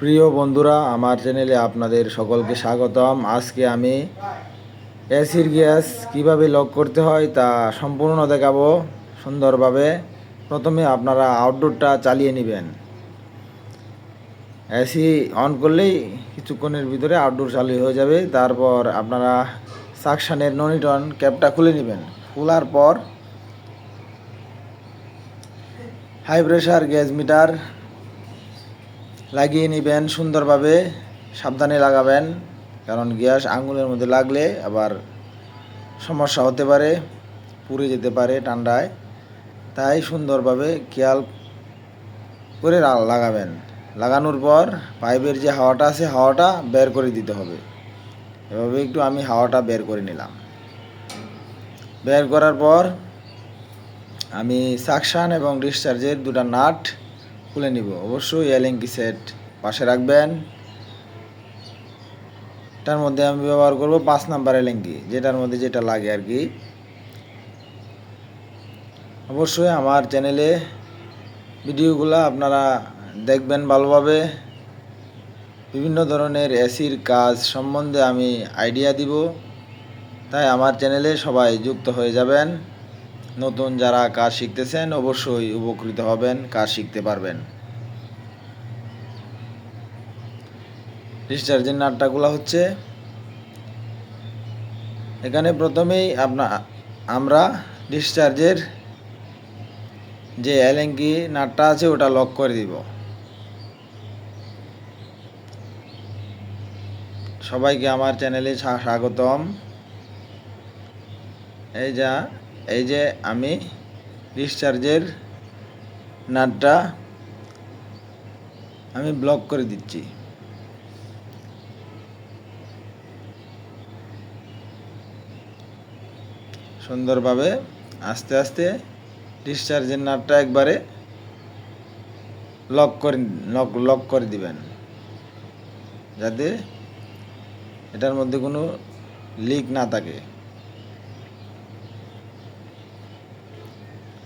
প্রিয় বন্ধুরা, আমার চ্যানেলে আপনাদের সকলকে স্বাগতম। আজকে আমি এসির গ্যাস কীভাবে লক করতে হয় তা সম্পূর্ণ দেখাবো সুন্দরভাবে। প্রথমে আপনারা আউটডোরটা চালিয়ে নেবেন। এসি অন করলেই কিছুক্ষণের ভিতরে আউটডোর চালু হয়ে যাবে। তারপর আপনারা সাকশানের ননিটন ক্যাপটা খুলে নেবেন। খোলার পর হাই প্রেশার গ্যাস মিটার লাগিয়ে নেবেন সুন্দরভাবে, সাবধানে লাগাবেন, কারণ গ্যাস আঙুলের মধ্যে লাগলে আবার সমস্যা হতে পারে, পুড়ে যেতে পারে ঠান্ডায়। তাই সুন্দরভাবে খেয়াল করে লাগাবেন। লাগানোর পর পাইপের যে হাওয়াটা আছে, হাওয়াটা বের করে দিতে হবে। এভাবে একটু আমি হাওয়াটা বের করে নিলাম। বের করার পর আমি সাকশান এবং ডিসচার্জের দুটো নাট খুলে নিব। অবশ্যই এলএনকি সেট পাশে রাখবেন। তার মধ্যে আমি ব্যবহার করব পাঁচ নাম্বার এলএনকি যেটার মধ্যে যেটা লাগে আর কি। অবশ্যই আমার চ্যানেলে ভিডিওগুলো আপনারা দেখবেন ভালোভাবে। বিভিন্ন ধরনের এসির কাজ সম্বন্ধে আমি আইডিয়া দিব। তাই আমার চ্যানেলে সবাই যুক্ত হয়ে যাবেন। নতুন যারা কাজ শিখতেছেন, অবশ্যই উপকৃত হবেন, কাজ শিখতে পারবেন। ডিসচার্জের নাটটাগুলো হচ্ছে, এখানে প্রথমেই আপনা, আমরা ডিসচার্জের যে এলেঙ্কি নাটটা আছে, ওটা লক করে দিব। সবাইকে আমার চ্যানেলে স্বাগতম। এই যা এই যে আমি ডিসচার্জের নাটটা আমি ব্লক করে দিচ্ছি। সুন্দরভাবে আস্তে আস্তে ডিসচার্জের নাটটা একবারে লক করে লক লক করে দিবেন। যাতে এটার মধ্যে কোনো লিক না থাকে।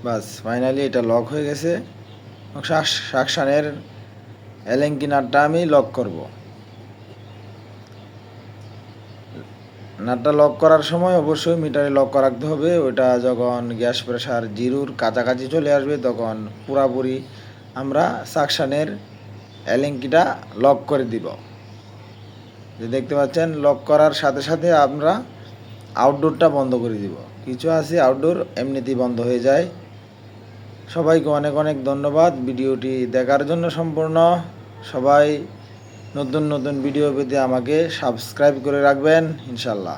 বাস ফাইনালি এটা লক হয়ে গেছে। সাকশানের এলেঙ্কি নাটটা আমি লক করব। নাটটা লক করার সময় অবশ্যই মিটারে লক করা রাখতে হবে। ওটা যখন গ্যাস প্রেশার জিরুর কাছাকাছি চলে আসবে, তখন পুরাপুরি আমরা সাকশানের এলেঙ্কিটা লক করে দিব। যে দেখতে পাচ্ছেন লক করার সাথে সাথে আমরা আউটডোরটা বন্ধ করে দিব। কিছু আছে আউটডোর এমনিতেই বন্ধ হয়ে যায়। সবাইকে অনেক অনেক ধন্যবাদ ভিডিওটি দেখার জন্য সম্পূর্ণ। সবাই নতুন নতুন ভিডিও পেতে আমাকে সাবস্ক্রাইব করে রাখবেন ইনশাল্লাহ